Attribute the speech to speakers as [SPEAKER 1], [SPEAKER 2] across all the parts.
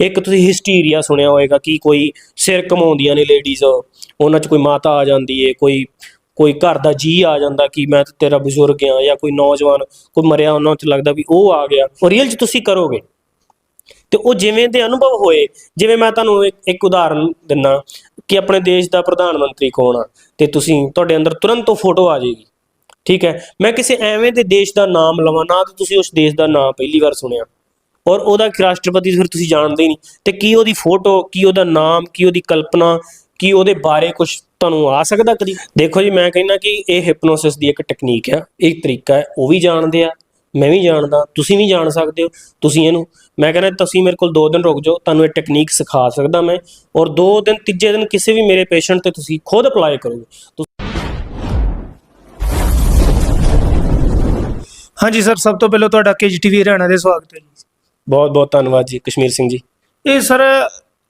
[SPEAKER 1] ਇੱਕ ਤੁਸੀਂ ਹਿਸਟੀਰੀਆ ਸੁਣਿਆ ਹੋਵੇਗਾ ਕਿ ਕੋਈ ਸਿਰ ਕਮਾਉਂਦੀਆਂ ਨੇ ਲੇਡੀਜ਼ ਉਹਨਾਂ 'ਚ ਕੋਈ ਮਾਤਾ ਆ ਜਾਂਦੀ ਏ, ਕੋਈ ਕੋਈ ਘਰ ਦਾ ਜੀ ਆ ਜਾਂਦਾ ਕਿ ਮੈਂ ਤਾਂ ਤੇਰਾ ਬਜ਼ੁਰਗ ਆ ਜਾਂ ਕੋਈ ਨੌਜਵਾਨ, ਕੋਈ ਮਰਿਆ ਉਹਨਾਂ 'ਚ ਲੱਗਦਾ ਵੀ ਉਹ ਆ ਗਿਆ। ਉਹ ਰੀਅਲ 'ਚ ਤੁਸੀਂ ਕਰੋਗੇ। ਤੇ ਉਹ ਜਿਵੇਂ ਦੇ ਅਨੁਭਵ ਹੋਏ, ਜਿਵੇਂ ਮੈਂ ਤੁਹਾਨੂੰ ਇੱਕ ਇੱਕ ਉਦਾਹਰਨ ਦਿੰਨਾ ਕਿ ਆਪਣੇ ਦੇਸ਼ ਦਾ ਪ੍ਰਧਾਨ ਮੰਤਰੀ ਕੌਣ ਆ, ਤੇ ਤੁਸੀਂ ਤੁਹਾਡੇ ਅੰਦਰ ਤੁਰੰਤ ਉਹ ਫੋਟੋ ਆ ਜਾਏਗੀ। ਠੀਕ ਹੈ? ਮੈਂ ਕਿਸੇ ਐਵੇਂ ਦੇ ਦੇਸ਼ ਦਾ ਨਾਮ ਲਵਾਂ, ਨਾ ਤਾਂ ਤੁਸੀਂ ਉਸ ਦੇਸ਼ ਦਾ ਨਾਮ ਪਹਿਲੀ ਵਾਰ ਸੁਣਿਆ। ਔਰ ਉਹਦਾ ਰਾਸ਼ਟਰਪਤੀ ਫਿਰ ਤੁਸੀਂ ਜਾਣਦੇ ਹੀ ਨਹੀਂ। ਤੇ ਕੀ ਉਹਦੀ ਫੋਟੋ, ਕੀ ਉਹਦਾ ਨਾਮ, ਕੀ ਉਹਦੀ ਕਲਪਨਾ, ਕੀ ਉਹਦੇ ਬਾਰੇ ਕੁਝ ਤੁਹਾਨੂੰ ਆ ਸਕਦਾ ਕਦੀ? ਦੇਖੋ ਜੀ, ਮੈਂ ਕਹਿੰਦਾ ਕਿ ਇਹ ਹਿਪਨੋਸਿਸ ਦੀ ਇੱਕ ਟੈਕਨੀਕ ਆ, ਇੱਕ ਤਰੀਕਾ ਹੈ, ਉਹ ਵੀ ਜਾਣਦੇ ਆ, ਮੈਂ ਵੀ ਜਾਣਦਾ, ਤੁਸੀਂ ਵੀ ਜਾਣ ਸਕਦੇ ਹੋ, ਤੁਸੀਂ ਇਹਨੂੰ। ਮੈਂ ਕਹਿੰਦਾ, ਤੁਸੀਂ ਮੇਰੇ ਕੋਲ 2 ਦਿਨ ਰੁਕ ਜਾਓ, ਤੁਹਾਨੂੰ ਇਹ ਟੈਕਨੀਕ ਸਿਖਾ ਸਕਦਾ ਮੈਂ, ਔਰ 2 ਦਿਨ, ਤੀਜੇ ਦਿਨ ਕਿਸੇ ਵੀ ਮੇਰੇ ਪੇਸ਼ੈਂਟ ਤੇ ਤੁਸੀਂ ਖੁਦ ਅਪਲਾਈ ਕਰੋਗੇ।
[SPEAKER 2] ਹਾਂਜੀ ਸਰ, ਸਭ ਤੋਂ ਪਹਿਲਾਂ ਤੁਹਾਡਾ ਕੇਜੀਟੀਵੀ ਹਰਿਆਣਾ ਦੇ ਸਵਾਗਤ ਹੈ ਜੀ।
[SPEAKER 1] ਬਹੁਤ ਬਹੁਤ ਧੰਨਵਾਦ ਜੀ, ਕਸ਼ਮੀਰ ਸਿੰਘ ਜੀ।
[SPEAKER 2] ਇਹ ਸਰ,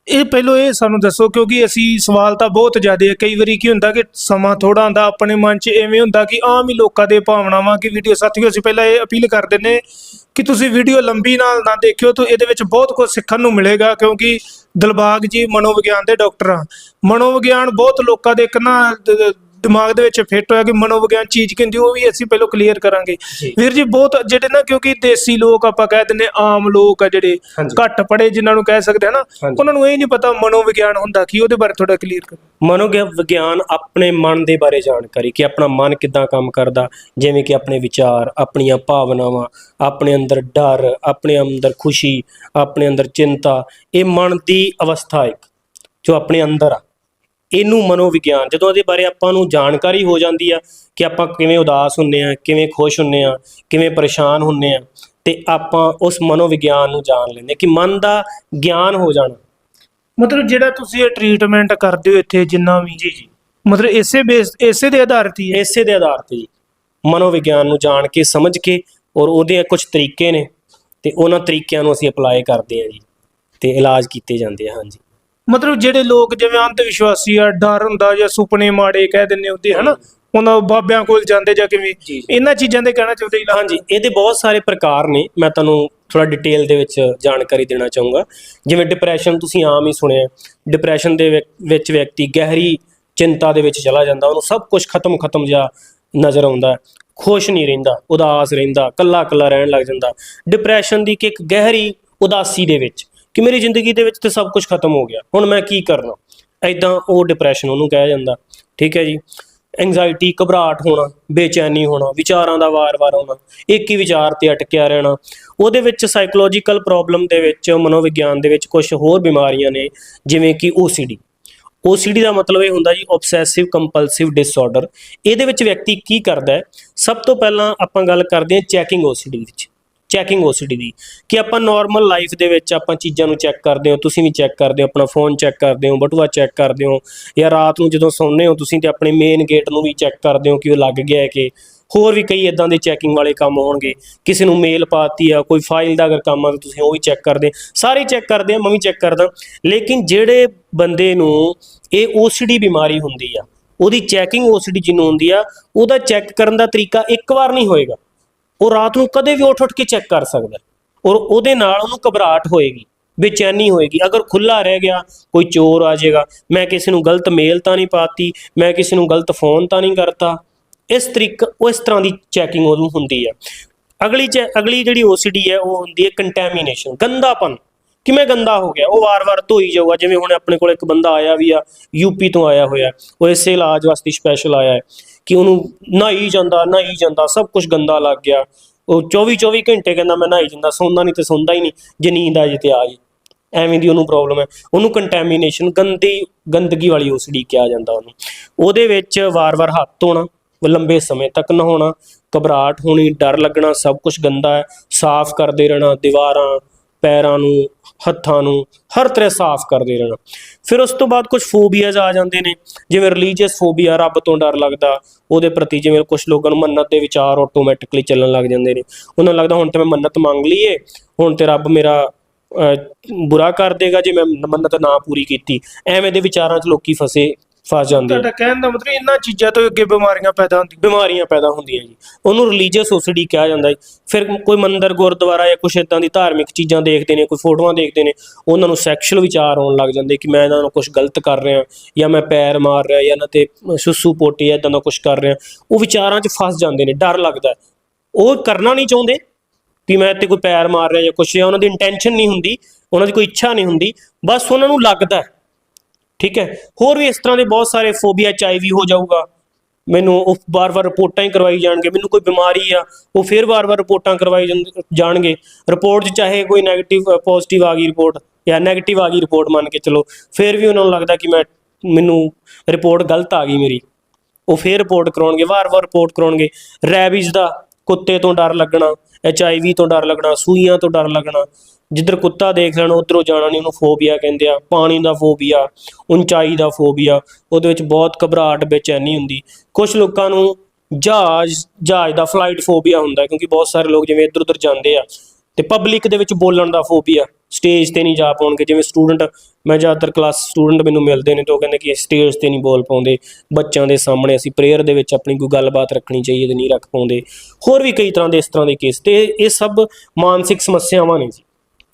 [SPEAKER 2] ਇਹ ਪਹਿਲਾਂ ਇਹ ਸਾਨੂੰ ਦੱਸੋ, ਕਿਉਂਕਿ ਅਸੀਂ ਸਵਾਲ ਤਾਂ ਬਹੁਤ ਜ਼ਿਆਦੇ ਆ। ਕਈ ਵਾਰੀ ਕੀ ਹੁੰਦਾ ਕਿ ਸਮਾਂ ਥੋੜਾ ਹੁੰਦਾ, ਆਪਣੇ ਮਨ 'ਚ ਐਵੇਂ ਹੁੰਦਾ ਕਿ ਆਮ ਹੀ ਲੋਕਾਂ ਦੇ ਭਾਵਨਾਵਾਂ ਕਿ ਵੀਡੀਓ ਸਾਥੀਓ, ਅਸੀਂ ਪਹਿਲਾਂ ਇਹ ਅਪੀਲ ਕਰਦੇ ਨੇ ਕਿ ਤੁਸੀਂ ਵੀਡੀਓ ਲੰਬੀ ਨਾਲ ਨਾ ਦੇਖਿਓ, ਤਾਂ ਇਹਦੇ ਵਿੱਚ ਬਹੁਤ ਕੁਝ ਸਿੱਖਣ ਨੂੰ ਮਿਲੇਗਾ, ਕਿਉਂਕਿ ਦਿਲਬਾਗ ਜੀ, ਮਨੋਵਿਗਿਆਨ ਦੇ ਡਾਕਟਰ ਆ ਮਨੋਵਿਗਿਆਨ ਬਹੁਤ ਲੋਕਾਂ ਦੇ ਇੱਕ ਨਾ ਦਿਮਾਗ ਦੇ ਵਿੱਚ ਫਿੱਟ ਹੋਇਆ ਕਿ ਮਨੋਵਿਗਿਆਨ ਚੀਜ਼ ਕੀ ਹੁੰਦੀ ਉਹ ਵੀ ਅਸੀਂ ਪਹਿਲਾਂ ਕਲੀਅਰ ਕਰਾਂਗੇ। ਵੀਰ ਜੀ ਬਹੁਤ ਜਿਹੜੇ ਨਾ ਕਿਉਂਕਿ ਦੇਸੀ ਲੋਕ ਆਪਾਂ ਕਹਿ ਦਿੰਨੇ ਆਮ ਲੋਕ ਆ ਜਿਹੜੇ। ਘੱਟ ਪੜੇ ਜਿਨ੍ਹਾਂ ਨੂੰ ਕਹਿ ਸਕਦੇ ਹਨਾ। ਉਹਨਾਂ ਨੂੰ ਇਹ ਨਹੀਂ ਪਤਾ ਮਨੋਵਿਗਿਆਨ ਹੁੰਦਾ ਕੀ ਉਹਦੇ ਬਾਰੇ ਥੋੜਾ ਕਲੀਅਰ ਕਰੋ
[SPEAKER 1] ਮਨੋਵਿਗਿਆਨ ਆਪਣੇ ਮਨ ਦੇ ਬਾਰੇ ਜਾਣਕਾਰੀ ਕਿ ਆਪਣਾ ਮਨ ਕਿੱਦਾਂ ਕੰਮ ਕਰਦਾ ਜਿਵੇਂ ਕਿ ਆਪਣੇ ਵਿਚਾਰ ਆਪਣੀਆਂ ਭਾਵਨਾਵਾਂ ਆਪਣੇ ਅੰਦਰ ਡਰ ਆਪਣੇ ਅੰਦਰ ਖੁਸ਼ੀ ਆਪਣੇ ਅੰਦਰ ਚਿੰਤਾ ਇਹ ਮਨ ਦੀ ਅਵਸਥਾ ਇੱਕ ਜੋ ਆਪਣੇ ਅੰਦਰ ਆ ਇਹਨੂੰ ਮਨੋਵਿਗਿਆਨ, ਜਦੋਂ ਇਹਦੇ ਬਾਰੇ ਆਪਾਂ ਨੂੰ ਜਾਣਕਾਰੀ ਹੋ ਜਾਂਦੀ ਆ ਕਿ ਆਪਾਂ ਕਿਵੇਂ ਉਦਾਸ ਹੁੰਨੇ ਆ, ਕਿਵੇਂ ਖੁਸ਼ ਹੁੰਨੇ ਆ, ਕਿਵੇਂ ਪਰੇਸ਼ਾਨ ਹੁੰਨੇ ਆ, ਤੇ ਆਪਾਂ ਉਸ ਮਨੋਵਿਗਿਆਨ ਨੂੰ ਜਾਣ ਲੈਂਦੇ ਹਾਂ ਕਿ ਮਨ ਦਾ ਗਿਆਨ ਹੋ ਜਾਣਾ।
[SPEAKER 2] ਮਤਲਬ ਜਿਹੜਾ ਤੁਸੀਂ ਇਹ ਟ੍ਰੀਟਮੈਂਟ ਕਰਦੇ ਹੋ ਇੱਥੇ ਜਿੰਨਾ ਵੀ
[SPEAKER 1] ਜੀ ਜੀ,
[SPEAKER 2] ਮਤਲਬ ਇਸੇ ਬੇਸ ਇਸੇ ਦੇ ਆਧਾਰ ਤੇ ਹੀ ਹੈ?
[SPEAKER 1] ਇਸੇ ਦੇ ਆਧਾਰ ਤੇ ਜੀ। ਮਨੋਵਿਗਿਆਨ ਨੂੰ ਜਾਣ ਕੇ, ਸਮਝ ਕੇ ਔਰ ਉਹਦੇ ਕੁਝ ਤਰੀਕੇ ਨੇ, ਤੇ ਉਹਨਾਂ ਤਰੀਕਿਆਂ ਨੂੰ ਅਸੀਂ ਅਪਲਾਈ ਕਰਦੇ ਹਾਂ ਜੀ, ਤੇ ਇਲਾਜ ਕੀਤੇ ਜਾਂਦੇ ਆ, ਹਾਂਜੀ।
[SPEAKER 2] ਮਤਲਬ ਜਿਹੜੇ ਲੋਕ ਜਿਵੇਂ ਅੰਧ ਵਿਸ਼ਵਾਸੀ ਆ ਡਰ ਹੁੰਦਾ ਜਾਂ ਸੁਪਨੇ ਮਾੜੇ ਕਹਿ ਦਿੰਨੇ ਹੁੰਦੇ ਹਨਾ? ਉਹਨਾਂ ਬਾਬਿਆਂ ਕੋਲ ਜਾਂਦੇ ਜਾਂ ਕਿਵੇਂ। ਇਹਨਾਂ ਚੀਜ਼ਾਂ ਦੇ ਕਹਿਣਾ ਚਾਹੁੰਦੇ ਇਲਾਜ
[SPEAKER 1] ਹਾਂਜੀ ਇਹਦੇ ਬਹੁਤ ਸਾਰੇ ਪ੍ਰਕਾਰ ਨੇ। ਮੈਂ ਤੁਹਾਨੂੰ ਥੋੜਾ ਡਿਟੇਲ ਦੇ ਵਿੱਚ ਜਾਣਕਾਰੀ ਦੇਣਾ ਚਾਹੂੰਗਾ। ਜਿਵੇਂ ਡਿਪਰੈਸ਼ਨ ਤੁਸੀਂ ਆਮ ਹੀ ਸੁਣਿਆ ਡਿਪਰੈਸ਼ਨ ਦੇ ਵਿੱਚ ਵਿਅਕਤੀ ਗਹਿਰੀ ਚਿੰਤਾ ਦੇ ਵਿੱਚ ਚਲਾ ਜਾਂਦਾ। ਉਹਨੂੰ ਸਭ ਕੁਝ ਖਤਮ ਖਤਮ ਜਿਹਾ ਨਜ਼ਰ ਆਉਂਦਾ ਹੈ। ਖੁਸ਼ ਨਹੀਂ ਰਹਿੰਦਾ ਉਦਾਸ ਰਹਿੰਦਾ ਕੱਲਾ ਕੱਲਾ ਰਹਿਣ ਲੱਗ ਜਾਂਦਾ। ਡਿਪਰੈਸ਼ਨ ਦੀ ਕਿ ਇੱਕ ਗਹਿਰੀ ਉਦਾਸੀ ਦੇ ਵਿੱਚ ਕਿ ਮੇਰੀ ਜ਼ਿੰਦਗੀ ਦੇ ਵਿੱਚ ਤੇ ਸਭ ਕੁਝ ਖਤਮ ਹੋ ਗਿਆ। ਹੁਣ ਮੈਂ ਕੀ ਕਰਨਾ? ਐਦਾਂ ਉਹ ਡਿਪਰੈਸ਼ਨ ਉਹਨੂੰ ਕਿਹਾ ਜਾਂਦਾ। ਠੀਕ ਹੈ ਜੀ? ਐਂਜ਼ਾਇਟੀ ਘਬਰਾਹਟ ਹੋਣਾ, ਬੇਚੈਨੀ ਹੋਣਾ, ਵਿਚਾਰਾਂ ਦਾ ਵਾਰ-ਵਾਰ ਆਉਣਾ ਇੱਕ ਹੀ ਵਿਚਾਰ ਤੇ ਅਟਕਿਆ ਰਹਿਣਾ। ਉਹਦੇ ਵਿੱਚ ਸਾਈਕੋਲੋਜੀਕਲ ਪ੍ਰੋਬਲਮ ਦੇ ਵਿੱਚ, ਮਨੋਵਿਗਿਆਨ ਦੇ ਵਿੱਚ ਕੁਝ ਹੋਰ ਬਿਮਾਰੀਆਂ ਨੇ, ਜਿਵੇਂ ਕਿ OCD OCD ਦਾ ਮਤਲਬ ਇਹ ਹੁੰਦਾ ਜੀ ਆਬਸੈਸਿਵ ਕੰਪਲਸਿਵ ਡਿਸਆਰਡਰ ਇਹਦੇ ਵਿੱਚ ਵਿਅਕਤੀ ਕੀ ਕਰਦਾ ਹੈ? ਸਭ ਤੋਂ ਪਹਿਲਾਂ ਆਪਾਂ ਗੱਲ ਕਰਦੇ ਹਾਂ ਚੈਕਿੰਗ OCD ਵਿੱਚ। ਚੈਕਿੰਗ OCD ਦੀ, ਕਿ ਆਪਾਂ ਨਾਰਮਲ ਲਾਈਫ ਦੇ ਵਿੱਚ ਆਪਾਂ ਚੀਜ਼ਾਂ ਨੂੰ ਚੈੱਕ ਕਰਦੇ ਹੋ, ਤੁਸੀਂ ਵੀ ਚੈੱਕ ਕਰਦੇ ਹੋ, ਆਪਣਾ ਫੋਨ ਚੈੱਕ ਕਰਦੇ ਹੋ, ਬਟੂਆ ਚੈੱਕ ਕਰਦੇ ਹੋ, ਜਾਂ ਰਾਤ ਨੂੰ ਜਦੋਂ ਸੌਂਦੇ ਹੋ, ਤੁਸੀਂ ਤੇ ਆਪਣੇ ਮੇਨ ਗੇਟ ਨੂੰ ਵੀ ਚੈੱਕ ਕਰਦੇ ਹੋ ਕਿ ਉਹ ਲੱਗ ਗਿਆ ਹੈ ਕਿ, ਹੋਰ ਵੀ ਕਈ ਇਦਾਂ ਦੇ ਚੈਕਿੰਗ ਵਾਲੇ ਕੰਮ ਹੋਣਗੇ, ਕਿਸੇ ਨੂੰ ਮੇਲ ਪਾਤੀ ਆ, ਕੋਈ ਫਾਈਲ ਦਾ ਅਗਰ ਕੰਮ ਆ ਤਾਂ ਤੁਸੀਂ ਉਹ ਵੀ ਚੈੱਕ ਕਰਦੇ ਸਾਰੇ ਚੈੱਕ ਕਰਦੇ ਆ, ਮੈਂ ਵੀ ਚੈੱਕ ਕਰਦਾ, ਲੇਕਿਨ ਜਿਹੜੇ ਬੰਦੇ ਨੂੰ ਇਹ OCD ਬਿਮਾਰੀ ਹੁੰਦੀ ਆ, ਉਹਦੀ ਚੈਕਿੰਗ OCD ਜਿਹਨੂੰ ਹੁੰਦੀ ਆ, ਉਹਦਾ ਚੈੱਕ ਕਰਨ ਦਾ ਤਰੀਕਾ ਇੱਕ ਵਾਰ ਨਹੀਂ ਹੋਏਗਾ। ਉਹ ਰਾਤ ਨੂੰ ਕਦੇ ਵੀ ਉੱਠ ਉੱਠ ਕੇ ਚੈੱਕ ਕਰ ਸਕਦਾ ਔਰ ਉਹਦੇ ਨਾਲ ਉਹਨੂੰ ਘਬਰਾਹਟ ਹੋਏਗੀ, ਬੇਚੈਨੀ ਹੋਏਗੀ। ਅਗਰ ਖੁੱਲਾ ਰਹਿ ਗਿਆ, ਕੋਈ ਚੋਰ ਆ ਜਾਏਗਾ, ਮੈਂ ਕਿਸੇ ਨੂੰ ਗਲਤ ਮੇਲ ਤਾਂ ਨਹੀਂ ਪਾਤੀ, ਮੈਂ ਕਿਸੇ ਨੂੰ ਗਲਤ ਫੋਨ ਤਾਂ ਨਹੀਂ ਕਰਤਾ, ਇਸ ਤਰੀਕ, ਉਹ ਇਸ ਤਰ੍ਹਾਂ ਦੀ ਚੈਕਿੰਗ ਉਹਨੂੰ ਹੁੰਦੀ ਹੈ। ਅਗਲੀ ਚੈ- ਅਗਲੀ ਜਿਹੜੀ OCD ਹੈ, ਉਹ ਹੁੰਦੀ ਹੈ ਕੰਟੈਮੀਨੇਸ਼ਨ ਗੰਦਾਪਨ। ਕਿਵੇਂ ਗੰਦਾ ਹੋ ਗਿਆ? ਉਹ ਵਾਰ-ਵਾਰ ਧੋਈ ਜਾਊਗਾ, ਜਿਵੇਂ ਹੁਣ ਆਪਣੇ ਕੋਲ ਇੱਕ ਬੰਦਾ ਆਇਆ ਵੀ ਆ ਯੂਪੀ ਤੋਂ ਆਇਆ ਹੋਇਆ ਉਹ ਇਸੇ ਇਲਾਜ ਵਾਸਤੇ ਸਪੈਸ਼ਲ ਆਇਆ ਹੈ। ਕਿ ਉਹਨੂੰ ਨਹਾਈ ਜਾਂਦਾ ਨਹਾਈ ਜਾਂਦਾ, ਸਭ ਕੁਝ ਗੰਦਾ ਲੱਗ ਗਿਆ। ਉਹ 24 24 ਘੰਟੇ ਕਹਿੰਦਾ ਮੈਂ ਨਹਾਈ ਜਾਂਦਾ, ਸੌਂਦਾ ਨਹੀਂ ਤੇ ਸੌਂਦਾ ਹੀ ਨਹੀਂ ਜੇ ਨੀਂਦ ਆ ਜੇ ਤੇ ਆ ਜੇ। ਐਵੇਂ ਦੀ ਉਹਨੂੰ ਪ੍ਰੋਬਲਮ ਹੈ। ਉਹਨੂੰ ਕੰਟੈਮੀਨੇਸ਼ਨ ਗੰਦੀ, ਗੰਦਗੀ ਵਾਲੀ OCD ਕਿਹਾ ਜਾਂਦਾ ਉਹਨੂੰ। ਉਹਦੇ ਵਿੱਚ ਵਾਰ-ਵਾਰ ਹੱਥ ਧੋਣਾ, ਲੰਬੇ ਸਮੇਂ ਤੱਕ ਨਹਾਉਣਾ, ਘਬਰਾਹਟ ਹੋਣੀ, ਡਰ ਲੱਗਣਾ, ਸਭ ਕੁਝ ਗੰਦਾ ਹੈ। ਸਾਫ਼ ਕਰਦੇ ਰਹਿਣਾ, ਦੀਵਾਰਾਂ, ਪੈਰਾਂ ਨੂੰ ਹੱਥਾਂ ਨੂੰ ਹਰ ਤਰ੍ਹਾਂ ਸਾਫ਼ ਕਰਦੇ ਰਹਿਣਾ। ਫਿਰ ਉਸ ਤੋਂ ਬਾਅਦ ਕੁਝ ਫੋਬੀਆਜ਼ ਆ ਜਾਂਦੇ ਨੇ ਜਿਵੇਂ ਰਿਲੀਜੀਅਸ ਫੋਬੀਆ ਰੱਬ ਤੋਂ ਡਰ ਲੱਗਦਾ ਉਹਦੇ ਪ੍ਰਤੀ ਜਿਵੇਂ ਕੁਝ ਲੋਕਾਂ ਨੂੰ ਮੰਨਤ ਦੇ ਵਿਚਾਰ ਆਟੋਮੈਟਿਕਲੀ ਚੱਲਣ ਲੱਗ ਜਾਂਦੇ ਨੇ। ਉਹਨਾਂ ਨੂੰ ਲੱਗਦਾ ਹੁਣ ਤੇ ਮੈਂ ਮੰਨਤ ਮੰਗ ਲਈਏ ਹੁਣ ਤੇ ਰੱਬ ਮੇਰਾ ਅਹ, ਬੁਰਾ ਕਰ ਦੇਗਾ ਜੇ ਮੈਂ ਮੰਨਤ ਨਾ ਪੂਰੀ ਕੀਤੀ। ਐਵੇਂ ਦੇ ਵਿਚਾਰਾਂ 'ਚ ਲੋਕੀ ਫਸੇ। ਫਸ ਜਾਂਦੇ
[SPEAKER 2] ਤੁਹਾਡਾ ਕਹਿਣ ਦਾ ਮਤਲਬ ਇਹਨਾਂ ਚੀਜ਼ਾਂ ਤੋਂ ਅੱਗੇ ਬਿਮਾਰੀਆਂ ਪੈਦਾ ਹੁੰਦੀਆਂ।
[SPEAKER 1] ਬਿਮਾਰੀਆਂ ਪੈਦਾ ਹੁੰਦੀਆਂ ਜੀ। ਉਹਨੂੰ ਰਿਲੀਜੀਅਸ ਓਸਿਡੀ ਕਿਹਾ ਜਾਂਦਾ ਜੀ। ਫਿਰ ਕੋਈ ਮੰਦਿਰ ਗੁਰਦੁਆਰਾ ਜਾਂ ਕੁਛ ਇਦਾਂ ਦੀ ਧਾਰਮਿਕ ਚੀਜ਼ਾਂ ਦੇਖਦੇ ਨੇ ਕੋਈ ਫੋਟੋਆਂ ਦੇਖਦੇ ਨੇ ਉਹਨਾਂ ਨੂੰ ਸੈਕਸ਼ੂਅਲ ਵਿਚਾਰ ਆਉਣ ਲੱਗ ਜਾਂਦੇ ਕਿ ਮੈਂ ਇਹਨਾਂ ਨੂੰ ਕੁਝ ਗਲਤ ਕਰ ਰਿਹਾ ਜਾਂ ਮੈਂ ਪੈਰ ਮਾਰ ਰਿਹਾ ਜਾਂ ਇਹਨਾਂ ਤੇ ਸੁਸੂ ਪੋਟੀ ਇਦਾਂ ਦਾ ਕੁਝ ਕਰ ਰਿਹਾ। ਉਹ ਵਿਚਾਰਾਂ 'ਚ ਫਸ ਜਾਂਦੇ ਨੇ ਡਰ ਲੱਗਦਾ। ਹੈ। ਉਹ ਕਰਨਾ ਨਹੀਂ ਚਾਹੁੰਦੇ ਵੀ ਮੈਂ ਤੇ ਕੋਈ ਪੈਰ ਮਾਰ ਰਿਹਾ ਜਾਂ ਕੁਛ ਜਾਂ ਉਹਨਾਂ ਦੀ ਇੰਟੈਂਸ਼ਨ ਨਹੀਂ ਹੁੰਦੀ ਉਹਨਾਂ ਦੀ ਕੋਈ ਇੱਛਾ ਨਹੀਂ ਹੁੰਦੀ। ਬਸ ਉਹਨਾਂ ਨੂੰ ਲੱਗਦਾ ਹੈ। ਠੀਕ ਹੈ? ਹੋਰ ਵੀ ਇਸ ਤਰ੍ਹਾਂ ਦੇ ਬਹੁਤ ਸਾਰੇ ਫੋਬੀਆ ਐਚਆਈਵੀ ਹੋ ਜਾਊਗਾ। ਮੈਨੂੰ ਉਹ ਵਾਰ-ਵਾਰ ਰਿਪੋਰਟਾਂ ਹੀ ਕਰਵਾਈ ਜਾਣਗੇ। ਮੈਨੂੰ ਕੋਈ ਬਿਮਾਰੀ ਆ, ਉਹ ਫਿਰ ਵਾਰ-ਵਾਰ ਰਿਪੋਰਟਾਂ ਕਰਵਾਈ ਜਾਣਗੇ। ਰਿਪੋਰਟ 'ਚ ਚਾਹੇ ਕੋਈ 네ਗੇਟਿਵ ਪੋਜ਼ਿਟਿਵ ਆ ਗਈ ਰਿਪੋਰਟ ਜਾਂ 네ਗੇਟਿਵ ਆ ਗਈ ਰਿਪੋਰਟ ਮੰਨ ਕੇ ਚਲੋ, ਫਿਰ ਵੀ ਉਹਨਾਂ ਨੂੰ ਲੱਗਦਾ ਕਿ ਮੈਂ, ਮੈਨੂੰ ਰਿਪੋਰਟ ਗਲਤ ਆ ਗਈ ਮੇਰੀ। ਉਹ ਫਿਰ ਰਿਪੋਰਟ ਕਰਾਉਣਗੇ, ਵਾਰ-ਵਾਰ ਰਿਪੋਰਟ ਕਰਾਉਣਗੇ। ਰੈਬੀਜ਼ ਦਾ ਕੁੱਤੇ ਤੋਂ ਡਰ ਲੱਗਣਾ ਐਚਆਈਵੀ ਤੋਂ ਡਰ ਲੱਗਣਾ, ਸੂਈਆਂ ਤੋਂ ਡਰ ਲੱਗਣਾ, ਜਿੱਧਰ ਕੁੱਤਾ ਦੇਖ ਲੈਣ, ਉਧਰੋਂ ਜਾਣਾ ਨਹੀਂ ਉਹਨੂੰ ਫੋਬੀਆ ਕਹਿੰਦੇ ਆ, ਪਾਣੀ ਦਾ ਫੋਬੀਆ ਉਚਾਈ ਦਾ ਫੋਬੀਆ ਉਹਦੇ ਵਿੱਚ ਬਹੁਤ ਘਬਰਾਹਟ ਬੇਚੈਨੀ ਹੁੰਦੀ। ਕੁਝ ਲੋਕਾਂ ਨੂੰ ਜਹਾਜ਼ ਜਹਾਜ਼ ਦਾ ਫਲਾਈਟ ਫੋਬੀਆ ਹੁੰਦਾ, ਕਿਉਂਕਿ ਬਹੁਤ ਸਾਰੇ ਲੋਕ ਜਿਵੇਂ ਇੱਧਰ ਉੱਧਰ ਜਾਂਦੇ ਆ ਤੇ ਪਬਲਿਕ ਦੇ ਵਿੱਚ ਬੋਲਣ ਦਾ ਫੋਬੀਆ ਸਟੇਜ ਤੇ ਨਹੀਂ ਜਾ ਪਾਉਣਗੇ। ਜਿਵੇਂ ਸਟੂਡੈਂਟ ਮੈਂ ਜ਼ਿਆਦਾਤਰ ਕਲਾਸ ਸਟੂਡੈਂਟ ਮੈਨੂੰ ਮਿਲਦੇ ਨੇ ਤੇ ਉਹ ਕਹਿੰਦੇ ਕਿ ਸਟੇਜ ਤੇ ਨਹੀਂ ਬੋਲ ਪਾਉਂਦੇ। ਬੱਚਿਆਂ ਦੇ ਸਾਹਮਣੇ ਅਸੀਂ ਪ੍ਰੇਅਰ ਦੇ ਵਿੱਚ ਆਪਣੀ ਕੋਈ ਗੱਲਬਾਤ ਰੱਖਣੀ ਚਾਹੀਏ ਤੇ ਨਹੀਂ ਰੱਖ ਪਾਉਂਦੇ। ਹੋਰ ਵੀ ਕਈ ਤਰ੍ਹਾਂ ਦੇ ਇਸ ਤਰ੍ਹਾਂ ਦੇ ਕੇਸ ਤੇ ਇਹ ਸਭ ਮਾਨਸਿਕ ਸਮੱਸਿਆਵਾਂ ਨੇ ਜੀ।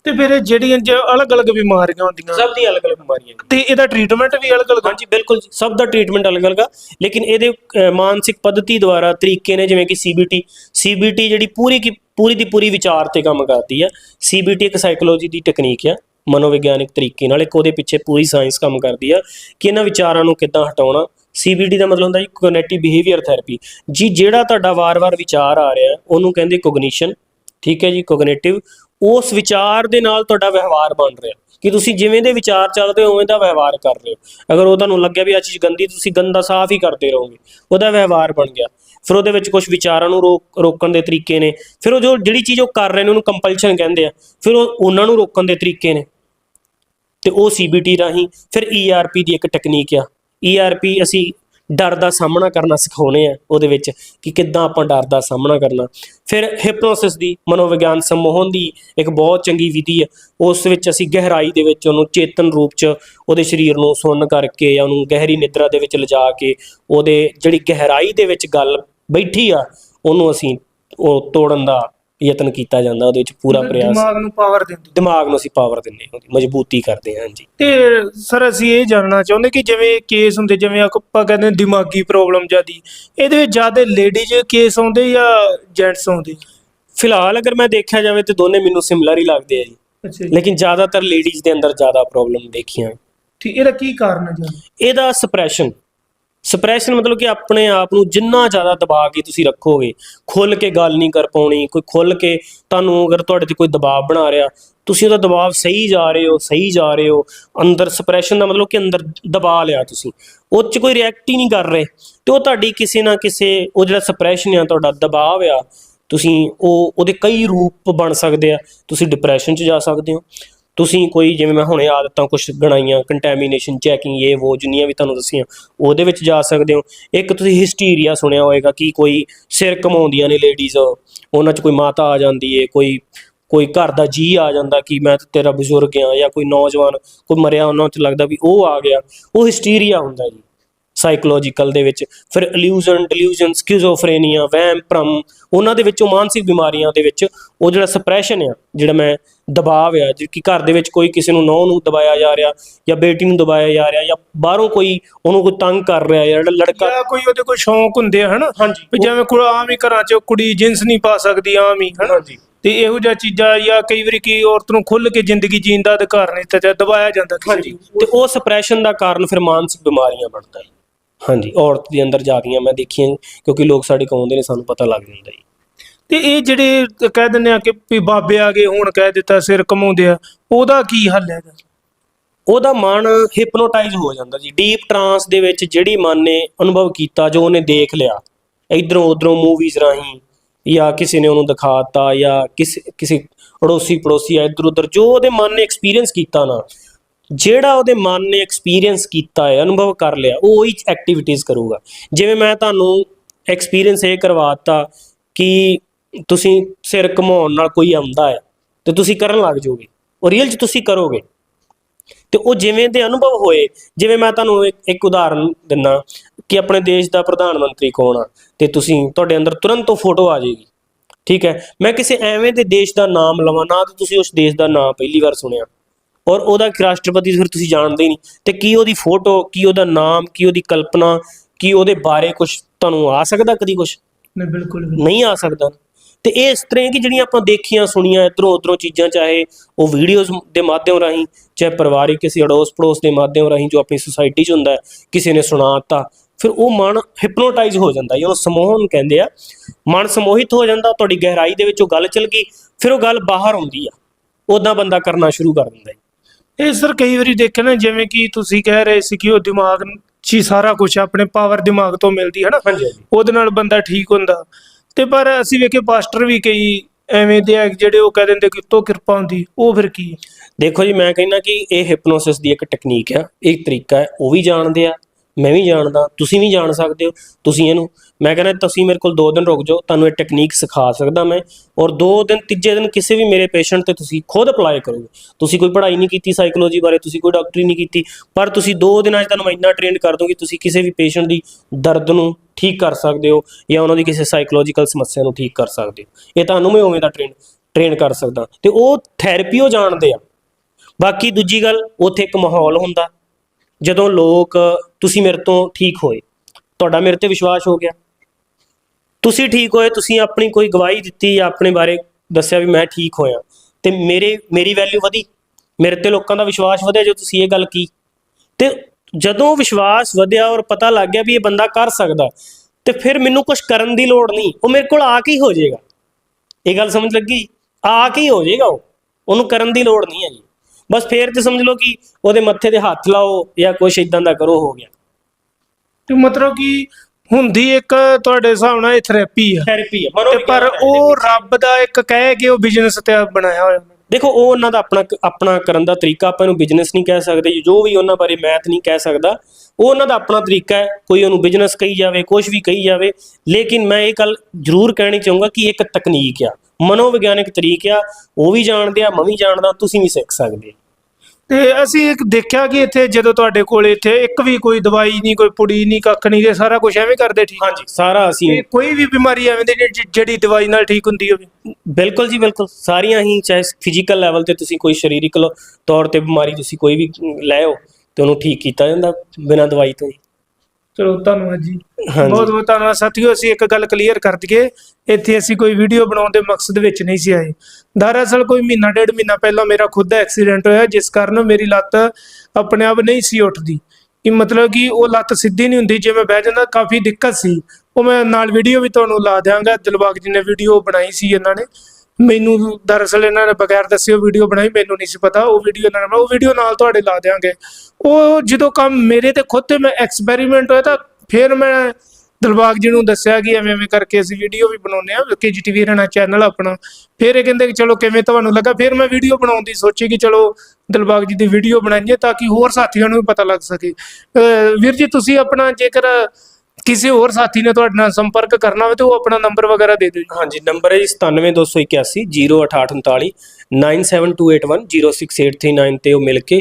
[SPEAKER 2] ਤੇ ਫਿਰ ਇਹ ਜਿਹੜੀਆਂ ਜ ਅਲੱਗ-ਅਲੱਗ ਬਿਮਾਰੀਆਂ ਹੁੰਦੀਆਂ।
[SPEAKER 1] ਸਭ ਦੀਆਂ ਅਲੱਗ-ਅਲੱਗ ਬਿਮਾਰੀਆਂ
[SPEAKER 2] ਤੇ ਇਹਦਾ ਟ੍ਰੀਟਮੈਂਟ ਵੀ ਅਲੱਗ-ਅਲੱਗ
[SPEAKER 1] ਹਾਂਜੀ ਬਿਲਕੁਲ ਜੀ, ਸਭ ਦਾ ਟ੍ਰੀਟਮੈਂਟ ਅਲੱਗ-ਅਲੱਗ ਆ। ਲੇਕਿਨ ਇਹਦੇ ਅਹ, ਮਾਨਸਿਕ ਪੱਧਤੀ ਦੁਆਰਾ ਤਰੀਕੇ ਨੇ ਜਿਵੇਂ ਕਿ ਸੀਬੀਟੀ ਸੀਬੀਟੀ ਜਿਹੜੀ ਪੂਰੀ ਕੀ ਪੂਰੀ ਦੀ ਪੂਰੀ ਵਿਚਾਰ ਤੇ ਕੰਮ ਕਰਦੀ ਆ। ਸੀਬੀਟੀ ਇੱਕ ਸਾਈਕੋਲੋਜੀ ਦੀ ਟੈਕਨੀਕ ਆ ਮਨੋਵਿਗਿਆਨਿਕ ਤਰੀਕੇ ਨਾਲ। ਇੱਕ ਉਹਦੇ ਪਿੱਛੇ ਪੂਰੀ ਸਾਇੰਸ ਕੰਮ ਕਰਦੀ ਆ ਕਿ ਇਹਨਾਂ ਵਿਚਾਰਾਂ ਨੂੰ ਕਿੱਦਾਂ ਹਟਾਉਣਾ। ਸੀਬੀਟੀ ਦਾ ਮਤਲਬ ਹੁੰਦਾ ਜੀ ਕੋਗਨੀਟਿਵ ਬਿਹੇਵੀਅਰ ਥੈਰੇਪੀ ਜੀ ਜਿਹੜਾ ਤੁਹਾਡਾ ਵਾਰ-ਵਾਰ ਵਿਚਾਰ ਆ ਰਿਹਾ ਉਹਨੂੰ ਕਹਿੰਦੇ ਕੋਗਨੀਸ਼ਨ ਠੀਕ ਹੈ ਜੀ ਕੋਗਨੀਟਿਵ ਉਸ ਵਿਚਾਰ ਦੇ ਨਾਲ ਤੁਹਾਡਾ ਵਿਵਹਾਰ ਬਣ ਰਿਹਾ। ਕਿ ਤੁਸੀਂ ਜਿਵੇਂ ਦੇ ਵਿਚਾਰ ਚੱਲਦੇ ਹੋ, ਉਵੇਂ ਦਾ ਵਿਵਹਾਰ ਕਰ ਰਹੇ ਹੋ। ਅਗਰ ਉਹ ਤੁਹਾਨੂੰ ਲੱਗਿਆ ਵੀ ਆ ਚੀਜ਼ ਗੰਦੀ, ਤੁਸੀਂ ਗੰਦਾ ਸਾਫ਼ ਹੀ ਕਰਦੇ ਰਹੋਗੇ। ਉਹਦਾ ਵਿਵਹਾਰ ਬਣ ਗਿਆ। ਫਿਰ ਉਹਦੇ ਵਿੱਚ ਕੁਝ ਵਿਚਾਰਾਂ ਨੂੰ ਰੋਕ, ਰੋਕਣ ਦੇ ਤਰੀਕੇ ਨੇ। ਫਿਰ ਉਹ ਜੋ ਜਿਹੜੀ ਚੀਜ਼ ਉਹ ਕਰ ਰਹੇ ਨੇ, ਉਹਨੂੰ ਕੰਪਲਸ਼ਨ ਕਹਿੰਦੇ ਆ। ਫਿਰ ਉਹ ਉਹਨਾਂ ਨੂੰ ਰੋਕਣ ਦੇ ਤਰੀਕੇ ਨੇ। ਤੇ ਉਹ ਸੀਬੀਟੀ ਰਾਹੀਂ ਫਿਰ ਈਆਰਪੀ ਦੀ ਇੱਕ ਟੈਕਨੀਕ ਆ। ਈਆਰਪੀ ਅਸੀਂ ਡਰ ਦਾ ਸਾਹਮਣਾ ਕਰਨਾ ਸਿਖਾਉਨੇ ਆ ਉਹਦੇ ਵਿੱਚ ਕਿ ਕਿੱਦਾਂ ਆਪਾਂ ਡਰ ਦਾ ਸਾਹਮਣਾ ਕਰਨਾ। ਫਿਰ ਹਿਪਨੋਸਿਸ ਦੀ, ਮਨੋਵਿਗਿਆਨ ਸੰਮੋਹਨ ਦੀ ਇੱਕ ਬਹੁਤ ਚੰਗੀ ਵਿਧੀ ਹੈ ਉਸ ਵਿੱਚ ਅਸੀਂ ਗਹਿਰਾਈ ਦੇ ਵਿੱਚ ਉਹਨੂੰ ਚੇਤਨ ਰੂਪ 'ਚ ਉਹਦੇ ਸਰੀਰ ਨੂੰ ਸੁੰਨ ਕਰਕੇ ਜਾਂ ਉਹਨੂੰ ਗਹਿਰੀ ਨਿਦਰਾ ਦੇ ਵਿੱਚ ਲਿਜਾ ਕੇ ਉਹਦੇ ਜਿਹੜੀ ਗਹਿਰਾਈ ਦੇ ਵਿੱਚ ਗੱਲ ਬੈਠੀ ਆ, ਉਹਨੂੰ ਅਸੀਂ ਉਹ ਤੋੜਨ ਦਾ ਯਤਨ ਕੀਤਾ ਜਾਂਦਾ ਉਹਦੇ ਵਿੱਚ ਪੂਰਾ ਪ੍ਰਯਾਸ
[SPEAKER 2] ਦਿਮਾਗ ਨੂੰ ਪਾਵਰ ਦਿੰਦੀ
[SPEAKER 1] ਦਿਮਾਗ ਨੂੰ ਅਸੀਂ ਪਾਵਰ ਦਿੰਦੇ ਹਾਂ ਮਜ਼ਬੂਤੀ ਕਰਦੇ ਹਾਂ ਜੀ
[SPEAKER 2] ਤੇ ਸਰ ਅਸੀਂ ਇਹ ਜਾਣਨਾ ਚਾਹੁੰਦੇ ਕਿ ਜਿਵੇਂ ਕੇਸ ਹੁੰਦੇ ਜਿਵੇਂ ਆਪਾਂ ਕਹਿੰਦੇ ਦਿਮਾਗੀ ਪ੍ਰੋਬਲਮ ਜਿਆਦੀ ਇਹਦੇ ਵਿੱਚ ਜ਼ਿਆਦਾ ਲੇਡੀਜ਼ ਕੇਸ ਆਉਂਦੇ ਜਾਂ ਜੈਂਟਸ ਆਉਂਦੇ?
[SPEAKER 1] ਫਿਲਹਾਲ ਅਗਰ ਮੈਂ ਦੇਖਿਆ ਜਾਵੇ ਤੇ ਦੋਨੇ ਮੈਨੂੰ ਸਿਮਿਲਰ ਹੀ ਲੱਗਦੇ ਆ ਜੀ।
[SPEAKER 2] ਅੱਛਾ ਜੀ।
[SPEAKER 1] ਲੇਕਿਨ ਜ਼ਿਆਦਾਤਰ ਲੇਡੀਜ਼ ਦੇ ਅੰਦਰ ਜ਼ਿਆਦਾ ਪ੍ਰੋਬਲਮ ਦੇਖੀਆਂ।
[SPEAKER 2] ਠੀਕ ਇਹਦਾ ਕੀ ਕਾਰਨ ਹੈ ਜੀ
[SPEAKER 1] ਇਹਦਾ ਸਪਰੈਸ਼ਨ ਸਪਰੈਸ਼ਨ ਮਤਲਬ ਕਿ ਆਪਣੇ ਆਪ ਨੂੰ ਜਿੰਨਾ ਜ਼ਿਆਦਾ ਦਬਾ ਕੇ ਤੁਸੀਂ ਰੱਖੋਗੇ ਖੁੱਲ ਕੇ ਗੱਲ ਨਹੀਂ ਕਰ ਪਾਉਣੀ, ਕੋਈ ਖੁੱਲ ਕੇ ਤੁਹਾਨੂੰ ਅਗਰ ਤੁਹਾਡੇ ਤੇ ਕੋਈ ਦਬਾਅ ਬਣਾ ਰਿਹਾ, ਤੁਸੀਂ ਉਹਦਾ ਦਬਾਅ ਸਹੀ ਜਾ ਰਹੇ ਹੋ, ਸਹੀ ਜਾ ਰਹੇ ਹੋ, ਅੰਦਰ ਸਪਰੈਸ਼ਨ ਦਾ ਮਤਲਬ ਕਿ ਅੰਦਰ ਦਬਾ ਲਿਆ ਤੁਸੀਂ। ਉਹ 'ਚ ਕੋਈ ਰਿਐਕਟ ਹੀ ਨਹੀਂ ਕਰ ਰਹੇ ਤੇ ਉਹ ਤੁਹਾਡੀ ਕਿਸੇ ਨਾ ਕਿਸੇ, ਉਹ ਜਿਹੜਾ ਸਪਰੈਸ਼ਨ ਆ, ਤੁਹਾਡਾ ਦਬਾਅ ਆ, ਤੁਸੀਂ ਉਹ, ਉਹਦੇ ਕਈ ਰੂਪ ਬਣ ਸਕਦੇ ਆ, ਤੁਸੀਂ ਡਿਪਰੈਸ਼ਨ 'ਚ ਜਾ ਸਕਦੇ ਹੋ। ਤੁਸੀਂ ਕੋਈ, ਜਿਵੇਂ ਮੈਂ ਹੁਣੇ ਆਦਤਾਂ ਕੁਝ ਗਣਾਈਆਂ ਕੰਟੈਮੀਨੇਸ਼ਨ ਚੈਕਿੰਗ ਇਹ ਉਹ ਜਿੰਨੀਆਂ ਵੀ ਤੁਹਾਨੂੰ ਦੱਸੀਆਂ, ਉਹਦੇ ਵਿੱਚ ਜਾ ਸਕਦੇ ਹੋ। ਇੱਕ ਤੁਸੀਂ ਹਿਸਟੀਰੀਆ ਸੁਣਿਆ ਹੋਵੇਗਾ ਕਿ ਕੋਈ ਸਿਰ ਕਮਾਉਂਦੀਆਂ ਨੇ ਲੇਡੀਜ਼ ਉਹਨਾਂ 'ਚ ਕੋਈ ਮਾਤਾ ਆ ਜਾਂਦੀ ਏ, ਕੋਈ ਕੋਈ ਘਰ ਦਾ ਜੀ ਆ ਜਾਂਦਾ ਕਿ ਮੈਂ ਤੇਰਾ ਬਜ਼ੁਰਗ ਆ ਜਾਂ ਕੋਈ ਨੌਜਵਾਨ, ਕੋਈ ਮਰਿਆ, ਉਹਨਾਂ 'ਚ ਲੱਗਦਾ ਵੀ ਉਹ ਆ ਗਿਆ। ਉਹ ਹਿਸਟੀਰੀਆ ਹੁੰਦਾ ਜੀ। ਸਾਈਕੋਲੋਜੀਕਲ ਦੇ ਵਿੱਚ ਫਿਰ ਇਲੂਜ਼ਨ ਡਿਲੂਜ਼ਨ ਸਕਿਜ਼ੋਫਰੇਨੀਆ ਵਹਿਮ ਭਰਮ ਉਹਨਾਂ ਦੇ ਵਿੱਚੋਂ ਮਾਨਸਿਕ ਬਿਮਾਰੀਆਂ ਦੇ ਵਿੱਚ ਉਹ ਜਿਹੜਾ ਸਪਰੈਸ਼ਨ ਆ ਜਿਹੜਾ ਮੈਂ ਦਬਾਅ ਆ ਜੇ ਕਿ ਘਰ ਦੇ ਵਿੱਚ ਕੋਈ ਕਿਸੇ ਨੂੰ ਨੌ ਨੂੰ ਦਬਾਇਆ ਜਾ ਰਿਹਾ ਜਾਂ ਬੇਟੀ ਨੂੰ ਦਬਾਇਆ ਜਾ ਰਿਹਾ ਜਾਂ ਬਾਹਰੋਂ ਕੋਈ ਉਹਨੂੰ ਕੋਈ ਤੰਗ ਕਰ ਰਿਹਾ ਜਾਂ ਜਿਹੜਾ ਲੜਕਾ
[SPEAKER 2] ਜਾਂ ਕੋਈ ਉਹਦੇ ਕੋਈ ਸ਼ੌਂਕ ਹੁੰਦੇ ਆ ਹਨਾ?
[SPEAKER 1] ਹਾਂਜੀ
[SPEAKER 2] ਵੀ ਜਿਵੇਂ ਕੋਈ ਆਮ ਹੀ ਘਰਾਂ 'ਚ ਕੁੜੀ ਜਿੰਸ ਨਹੀਂ ਪਾ ਸਕਦੀ ਆਮ ਹੀ ਹਨਾ?
[SPEAKER 1] ਹਾਂਜੀ।
[SPEAKER 2] ਤੇ ਇਹੋ ਜਿਹਾ ਚੀਜ਼ਾਂ ਜਾਂ ਕਈ ਵਾਰੀ ਕੀ ਔਰਤ ਨੂੰ ਖੁੱਲ ਕੇ ਜ਼ਿੰਦਗੀ ਜੀਣ ਦਾ ਅਧਿਕਾਰ ਨਹੀਂ ਦਿੱਤਾ ਦਬਾਇਆ ਜਾਂਦਾ
[SPEAKER 1] ਹਾਂਜੀ। ਤੇ ਉਹ ਸਪਰੈਸ਼ਨ ਦਾ ਕਾਰਨ ਫਿਰ ਮਾਨਸਿਕ ਬਿਮਾਰੀਆਂ ਬਣਦਾ ਹੈ। ਹਾਂਜੀ ਔਰਤ ਦੇ ਅੰਦਰ ਜਾਂਦੀਆਂ ਮੈਂ ਦੇਖੀਆਂ ਕਿਉਂਕਿ ਲੋਕ ਸਾਡੇ ਕੋਲ ਆਉਂਦੇ ਨੇ ਸਾਨੂੰ ਪਤਾ ਲੱਗ ਜਾਂਦਾ ਜੀ।
[SPEAKER 2] ਤੇ ਇਹ ਜਿਹੜੇ ਕਹਿ ਦਿੰਦੇ ਆ ਕਿ ਵੀ ਬਾਬੇ ਆ ਗਏ ਹੁਣ ਕਹਿ ਦਿੱਤਾ ਸਿਰ ਕਮਾਉਂਦੇ ਆ ਉਹਦਾ ਕੀ ਹੱਲ ਹੈਗਾ?
[SPEAKER 1] ਉਹਦਾ ਮਨ ਹਿਪਨੋਟਾਈਜ਼ ਹੋ ਜਾਂਦਾ ਜੀ। ਡੀਪ ਟਰਾਂਸ ਦੇ ਵਿੱਚ ਜਿਹੜੀ ਮਨ ਨੇ ਅਨੁਭਵ ਕੀਤਾ ਜੋ ਉਹਨੇ ਦੇਖ ਲਿਆ ਇਧਰੋਂ ਉਧਰੋਂ ਮੂਵੀਜ਼ ਰਾਹੀਂ ਜਾਂ ਕਿਸੇ ਨੇ ਉਹਨੂੰ ਦਿਖਾਤਾ ਜਾਂ ਕਿਸੇ ਕਿਸੇ ਅੜੋਸੀ ਪੜੋਸੀ ਆ ਇਧਰ ਉਧਰ ਜੋ ਉਹਦੇ ਮਨ ਨੇ ਐਕਸਪੀਰੀਅੰਸ ਕੀਤਾ ਨਾ ਜਿਹੜਾ ਉਹਦੇ ਮਨ ਨੇ ਐਕਸਪੀਰੀਅੰਸ ਕੀਤਾ ਹੈ, ਅਨੁਭਵ ਕਰ ਲਿਆ, ਉਹ ਹੀ ਐਕਟੀਵਿਟੀਜ਼ ਕਰੂਗਾ। ਜਿਵੇਂ ਮੈਂ ਤੁਹਾਨੂੰ ਐਕਸਪੀਰੀਅੰਸ ਇਹ ਕਰਵਾਤਾ ਕਿ ਤੁਸੀਂ ਸਿਰ ਘਮਾਉਣ ਨਾਲ ਕੋਈ ਆਉਂਦਾ ਹੈ, ਤੇ ਤੁਸੀਂ ਕਰਨ ਲੱਗ ਜਾਓਗੇ, ਉਹ ਰੀਅਲ 'ਚ ਤੁਸੀਂ ਕਰੋਗੇ। ਤੇ ਉਹ ਜਿਵੇਂ ਦੇ ਅਨੁਭਵ ਹੋਏ, ਜਿਵੇਂ ਮੈਂ ਤੁਹਾਨੂੰ ਇੱਕ ਉਦਾਹਰਨ ਦਿੰਨਾ ਕਿ ਆਪਣੇ ਦੇਸ਼ ਦਾ ਪ੍ਰਧਾਨ ਮੰਤਰੀ ਕੌਣ ਆ, ਤੇ ਤੁਸੀਂ ਤੁਹਾਡੇ ਅੰਦਰ ਤੁਰੰਤ ਉਹ ਫੋਟੋ ਆ ਜਾਏਗੀ, ਠੀਕ ਹੈ? ਮੈਂ ਕਿਸੇ ਐਵੇਂ ਦੇ ਦੇਸ਼ ਦਾ ਨਾਮ ਲਵਾਂ, ਨਾ ਤਾਂ ਤੁਸੀਂ ਉਸ ਦੇਸ਼ ਦਾ ਨਾਮ ਪਹਿਲੀ ਵਾਰ ਸੁਣਿਆ। ਔਰ ਉਹਦਾ ਰਾਸ਼ਟਰਪਤੀ ਫਿਰ ਤੁਸੀਂ ਜਾਣਦੇ ਹੀ ਨਹੀਂ। ਤੇ ਕੀ ਉਹਦੀ ਫੋਟੋ ਕੀ ਉਹਦਾ ਨਾਮ ਕੀ ਉਹਦੀ ਕਲਪਨਾ ਕੀ ਉਹਦੇ ਬਾਰੇ ਕੁਝ ਤੁਹਾਨੂੰ ਆ ਸਕਦਾ ਕਦੀ ਕੁਝ
[SPEAKER 2] ਨਹੀਂ ਬਿਲਕੁਲ
[SPEAKER 1] ਨਹੀਂ। ਆ ਸਕਦਾ। ਤੇ ਇਹ ਇਸ ਤਰ੍ਹਾਂ ਕਿ ਜਿਹੜੀਆਂ ਆਪਾਂ ਦੇਖੀਆਂ ਸੁਣੀਆਂ ਇਧਰੋਂ ਉਧਰੋਂ ਚੀਜ਼ਾਂ ਚਾਹੇ ਉਹ ਵੀਡੀਓਜ਼ ਦੇ ਮਾਧਿਅਮ ਰਾਹੀਂ ਚਾਹੇ ਪਰਿਵਾਰਿਕ ਕਿਸੇ ਅੜੋਸ ਪੜੋਸ ਦੇ ਮਾਧਿਅਮ ਰਾਹੀਂ ਜੋ ਆਪਣੀ ਸੁਸਾਇਟੀ 'ਚ ਹੁੰਦਾ ਕਿਸੇ ਨੇ ਸੁਣਾਤਾ ਫਿਰ ਉਹ ਮਨ ਹਿਪਨੋਟਾਈਜ਼ ਹੋ ਜਾਂਦਾ ਜਿਹਨੂੰ ਸਮੋਹਨ ਕਹਿੰਦੇ ਆ ਮਨ ਸਮੋਹਿਤ ਹੋ ਜਾਂਦਾ ਤੁਹਾਡੀ ਗਹਿਰਾਈ ਦੇ ਵਿੱਚ ਉਹ ਗੱਲ ਚਲ ਗਈ ਫਿਰ ਉਹ ਗੱਲ ਬਾਹਰ ਆਉਂਦੀ ਆ। ਉਦਾਂ ਬੰਦਾ ਕਰਨਾ ਸ਼ੁਰੂ ਕਰ ਦਿੰਦਾ
[SPEAKER 2] ਇਹ ਸਰ ਕਈ ਵਾਰੀ ਦੇਖਿਆ ਨਾ ਜਿਵੇਂ ਕਿ ਤੁਸੀਂ ਕਹਿ ਰਹੇ ਸੀ ਕਿ ਉਹ ਦਿਮਾਗ 'ਚ ਹੀ ਸਾਰਾ ਕੁਝ ਆਪਣੇ ਪਾਵਰ ਦਿਮਾਗ ਤੋਂ ਮਿਲਦੀ ਹੈ ਨਾ ਉਹਦੇ ਨਾਲ ਬੰਦਾ ਠੀਕ ਹੁੰਦਾ। ਤੇ ਪਰ ਅਸੀਂ ਵੇਖੇ ਪਾਸਟਰ ਵੀ ਕਈ ਐਵੇਂ ਦੇ ਆ ਜਿਹੜੇ ਉਹ ਕਹਿ ਦਿੰਦੇ ਕਿ ਤੋਂ ਕਿਰਪਾ ਹੁੰਦੀ ਉਹ ਫਿਰ ਕੀ?
[SPEAKER 1] ਦੇਖੋ ਜੀ ਮੈਂ ਕਹਿੰਦਾ ਕਿ ਇਹ ਹਿਪਨੋਸਿਸ ਦੀ ਇੱਕ ਟੈਕਨੀਕ ਆ ਇੱਕ ਤਰੀਕਾ ਹੈ ਉਹ ਵੀ ਜਾਣਦੇ ਆ ਮੈਂ ਵੀ ਜਾਣਦਾ, ਤੁਸੀਂ ਵੀ ਜਾਣ ਸਕਦੇ ਹੋ, ਤੁਸੀਂ ਇਹਨੂੰ। ਮੈਂ ਕਹਿੰਦਾ, ਤੁਸੀਂ ਮੇਰੇ ਕੋਲ 2 ਦਿਨ ਰੁਕ ਜਾਓ, ਤੁਹਾਨੂੰ ਇਹ ਟੈਕਨੀਕ ਸਿਖਾ ਸਕਦਾ ਮੈਂ। ਔਰ 2 ਦਿਨ, ਤੀਜੇ ਦਿਨ ਕਿਸੇ ਵੀ ਮੇਰੇ ਪੇਸ਼ੈਂਟ ਤੇ ਤੁਸੀਂ ਖੁਦ ਅਪਲਾਈ ਕਰੋਗੇ। ਤੁਸੀਂ ਕੋਈ ਪੜ੍ਹਾਈ ਨਹੀਂ ਕੀਤੀ ਸਾਈਕੋਲੋਜੀ ਬਾਰੇ, ਤੁਸੀਂ ਕੋਈ ਡਾਕਟਰੀ ਨਹੀਂ ਕੀਤੀ, ਪਰ ਤੁਸੀਂ 2 ਦਿਨਾਂ 'ਚ ਤੁਹਾਨੂੰ ਮੈਂ ਇੰਨਾ ਟ੍ਰੇਨ ਕਰ ਦੂੰਗੀ, ਤੁਸੀਂ ਕਿਸੇ ਵੀ ਪੇਸ਼ੈਂਟ ਦੀ ਦਰਦ ਨੂੰ ਠੀਕ ਕਰ ਸਕਦੇ ਹੋ, ਜਾਂ ਉਹਨਾਂ ਦੀ ਕਿਸੇ ਸਾਈਕੋਲੋਜੀਕਲ ਸਮੱਸਿਆ ਨੂੰ ਠੀਕ ਕਰ ਸਕਦੇ ਹੋ। ਇਹ ਤੁਹਾਨੂੰ ਮੈਂ ਉਵੇਂ ਦਾ ਟ੍ਰੇਨ ਟ੍ਰੇਨ ਕਰ ਸਕਦਾ। ਤੇ ਉਹ ਥੈਰੇਪੀ ਉਹ ਜਾਣਦੇ ਆ। ਬਾਕੀ ਦੂਜੀ ਗੱਲ, ਉੱਥੇ ਇੱਕ ਮਾਹੌਲ ਹੁੰਦਾ। ਜਦੋਂ ਲੋਕ ਤੁਸੀਂ ਮੇਰੇ ਤੋਂ ਠੀਕ ਹੋਏ, ਤੁਹਾਡਾ ਮੇਰੇ ਤੇ ਵਿਸ਼ਵਾਸ ਹੋ ਗਿਆ। ਤੁਸੀਂ ਠੀਕ ਹੋਏ, ਤੁਸੀਂ ਆਪਣੀ ਕੋਈ ਗਵਾਹੀ ਦਿੱਤੀ ਜਾਂ ਆਪਣੇ ਬਾਰੇ ਦੱਸਿਆ ਵੀ ਮੈਂ ਠੀਕ ਹੋਇਆ। ਤੇ ਮੇਰੇ, ਮੇਰੀ ਵੈਲਿਊ ਵਧੀ। ਮੇਰੇ ਤੇ ਲੋਕਾਂ ਦਾ ਵਿਸ਼ਵਾਸ ਵਧਿਆ ਜੋ ਤੁਸੀਂ ਇਹ ਗੱਲ ਕੀ ਤੇ ਜਦੋਂ ਵਿਸ਼ਵਾਸ ਵਧਿਆ ਔਰ ਪਤਾ ਲੱਗ ਗਿਆ ਵੀ ਇਹ ਬੰਦਾ ਕਰ ਸਕਦਾ, ਤੇ ਫਿਰ ਮੈਨੂੰ ਕੁਝ ਕਰਨ ਦੀ ਲੋੜ ਨਹੀਂ। ਉਹ ਮੇਰੇ ਕੋਲ ਆ ਕੇ ਹੀ ਹੋ ਜਾਏਗਾ। ਇਹ ਗੱਲ ਸਮਝ ਲੱਗੀ? ਆ ਕੇ ਹੀ ਹੋ ਜਾਏਗਾ ਉਹ। ਉਹਨੂੰ ਕਰਨ ਦੀ ਲੋੜ ਨਹੀਂ ਹੈ ਜੀ ਬਸ ਫੇਰ ਤੇ ਸਮਝ ਲਓ ਕਿ ਉਹਦੇ ਮੱਥੇ ਤੇ ਹੱਥ ਲਾਓ ਜਾਂ ਕੁਝ ਇਦਾਂ ਦਾ ਕਰੋ ਹੋ ਗਿਆ।
[SPEAKER 2] ਤੇ ਮਤਲਬ ਕਿ ਹੁੰਦੀ ਇੱਕ ਤੁਹਾਡੇ ਹਿਸਾਬ ਨਾਲ ਇਹ ਥੈਰੇਪੀ ਆ।
[SPEAKER 1] ਥੈਰੇਪੀ ਹੈ
[SPEAKER 2] ਤੇ ਪਰ ਉਹ ਰੱਬ ਦਾ ਇੱਕ ਕਹਿ ਕੇ ਉਹ ਬਿਜ਼ਨਸ ਤੇ ਬਣਾਇਆ ਹੋਇਆ।
[SPEAKER 1] ਦੇਖੋ ਉਹ ਉਹਨਾਂ ਦਾ ਆਪਣਾ ਆਪਣਾ ਕਰਨ ਦਾ ਤਰੀਕਾ ਆਪਾਂ ਇਹਨੂੰ ਬਿਜ਼ਨਸ ਨਹੀਂ ਕਹਿ ਸਕਦੇ ਜੋ ਵੀ ਉਹਨਾਂ ਬਾਰੇ ਮੈਥ ਨਹੀਂ ਕਹਿ ਸਕਦਾ ਉਹ ਉਹਨਾਂ ਦਾ ਆਪਣਾ ਤਰੀਕਾ ਹੈ ਕੋਈ ਉਹਨੂੰ ਬਿਜ਼ਨਸ ਕਹੀ ਜਾਵੇ ਕੁਝ ਵੀ ਕਹੀ ਜਾਵੇ ਲੇਕਿਨ ਮੈਂ ਇਹ ਗੱਲ ਜ਼ਰੂਰ ਕਹਿਣੀ ਚਾਹੂੰਗਾ ਕਿ ਇੱਕ ਤਕਨੀਕ ਆ ਮਨੋਵਿਗਿਆਨਿਕ ਤਰੀਕ ਆ ਉਹ ਵੀ ਜਾਣਦੇ ਆ ਮੈਂ ਵੀ ਜਾਣਦਾ ਤੁਸੀਂ ਵੀ ਸਿੱਖ ਸਕਦੇ
[SPEAKER 2] ਤੇ ਅਸੀਂ ਇੱਕ ਦੇਖਿਆ ਕਿ ਇੱਥੇ ਜਦੋਂ ਤੁਹਾਡੇ ਕੋਲ ਇੱਥੇ ਇੱਕ ਵੀ ਕੋਈ ਦਵਾਈ ਨਹੀਂ ਕੋਈ ਪੁੜੀ ਨਹੀਂ ਕੱਖ ਨਹੀਂ ਇਹ ਸਾਰਾ ਕੁਝ ਐਵੇਂ ਕਰਦੇ ਠੀਕ
[SPEAKER 1] ਹਾਂਜੀ ਸਾਰਾ ਅਸੀਂ
[SPEAKER 2] ਤੇ ਕੋਈ ਵੀ ਬਿਮਾਰੀ ਐਵੇਂ ਦੀ ਜਿਹੜੀ- ਜਿਹੜੀ ਦਵਾਈ ਨਾਲ ਠੀਕ ਹੁੰਦੀ ਹੋਵੇ?
[SPEAKER 1] ਬਿਲਕੁਲ ਜੀ ਬਿਲਕੁਲ। ਸਾਰੀਆਂ ਹੀ ਚਾਹੇ ਫਿਜ਼ੀਕਲ ਲੈਵਲ ਤੇ ਤੁਸੀਂ ਕੋਈ ਸਰੀਰਕ ਲ- ਤੌਰ ਤੇ ਬਿਮਾਰੀ ਤੁਸੀਂ ਕੋਈ ਵੀ ਲੈ ਆਓ ਤੇ ਉਹਨੂੰ ਠੀਕ ਕੀਤਾ ਜਾਂਦਾ ਬਿਨਾਂ ਦਵਾਈ ਤੋਂ ਹੀ।
[SPEAKER 2] ਚਲੋ ਧੰਨਵਾਦ ਜੀ।
[SPEAKER 1] ਹਾਂਜੀ।
[SPEAKER 2] ਬਹੁਤ ਬਹੁਤ ਧੰਨਵਾਦ। ਸਾਥੀਓ ਅਸੀਂ ਇੱਕ ਗੱਲ ਕਲੀਅਰ ਕਰ ਦਈਏ। ਇੱਥੇ ਅਸੀਂ ਕੋਈ ਵੀਡੀਓ ਬਣਾਉਣ ਦੇ ਮਕਸਦ ਵਿੱਚ ਨਹੀਂ ਸੀ ਆਏ। ਦਰਅਸਲ ਕੋਈ ਮਹੀਨਾ ਡੇਢ ਮਹੀਨਾ ਪਹਿਲਾਂ ਮੇਰਾ ਖੁਦ ਦਾ ਐਕਸੀਡੈਂਟ ਹੋਇਆ ਜਿਸ ਕਾਰਨ ਮੇਰੀ ਲੱਤ ਆਪਣੇ ਆਪ ਨਹੀਂ ਸੀ ਉੱਠਦੀ। ਕਿ ਮਤਲਬ ਕਿ ਉਹ ਲੱਤ ਸਿੱਧੀ ਨਹੀਂ ਹੁੰਦੀ ਜੇ ਮੈਂ ਬਹਿ ਜਾਂਦਾ ਕਾਫੀ ਦਿੱਕਤ ਸੀ। ਉਹ ਮੈਂ ਨਾਲ ਵੀਡੀਓ ਵੀ ਤੁਹਾਨੂੰ ਲਾ ਦਿਆਂਗਾ। ਦਿਲਬਾਗ ਜੀ ਨੇ ਵੀਡੀਓ ਬਣਾਈ ਸੀ ਇਹਨਾਂ ਨੇ। ਮੈਨੂੰ ਦਰਅਸਲ ਇਹਨਾਂ ਨੇ ਬਗੈਰ ਦੱਸਿਓ ਵੀਡੀਓ ਬਣਾਈ, ਮੈਨੂੰ ਨਹੀਂ ਸੀ ਪਤਾ, ਉਹ ਵੀਡੀਓ ਇਹਨਾਂ ਨੇ ਉਹ ਵੀਡੀਓ ਨਾਲ ਤੁਹਾਡੇ ਲਾ ਦਿਆਂਗੇ। ਉਹ ਜਦੋਂ ਕੰਮ ਮੇਰੇ ਤੇ ਖੁਦ ਤੇ ਮੈਂ ਐਕਸਪੈਰੀਮੈਂਟ ਹੋਇਆ ਤਾਂ ਫਿਰ ਮੈਂ ਦਿਲਬਾਗ ਜੀ ਨੂੰ ਦੱਸਿਆ ਕਿ ਐਵੇਂ ਐਵੇਂ ਕਰਕੇ ਅਸੀਂ ਵੀਡੀਓ ਵੀ ਬਣਾਉਂਦੇ ਆ ਕੇਜੀਟੀਵੀ ਰਣਾ ਚੈਨਲ ਆਪਣਾ। ਫਿਰ ਇਹ ਕਹਿੰਦੇ ਕਿ ਚਲੋ ਕਿਵੇਂ ਤੁਹਾਨੂੰ ਲੱਗਾ? ਫਿਰ ਮੈਂ ਵੀਡੀਓ ਬਣਾਉਣ ਦੀ ਸੋਚੀ ਕਿ ਚਲੋ ਦਿਲਬਾਗ ਜੀ ਦੀ ਵੀਡੀਓ ਬਣਾਈਏ ਤਾਂ ਕਿ ਹੋਰ ਸਾਥੀਆਂ ਨੂੰ ਵੀ ਪਤਾ ਲੱਗ ਸਕੇ। ਅਹ ਵੀਰ ਜੀ, ਤੁਸੀਂ ਆਪਣਾ ਜੇਕਰ ਕਿਸੇ ਹੋਰ ਸਾਥੀ ਨੇ ਤੁਹਾਡੇ ਨਾਲ ਸੰਪਰਕ ਕਰਨਾ ਹੋਵੇ ਤਾਂ ਉਹ ਆਪਣਾ ਨੰਬਰ ਵਗੈਰਾ ਦੇ ਦਿਓ ਜੀ।
[SPEAKER 1] ਹਾਂਜੀ ਨੰਬਰ ਹੈ ਜੀ 97281 08839 9728106839 ਤੇ ਉਹ ਮਿਲ ਕੇ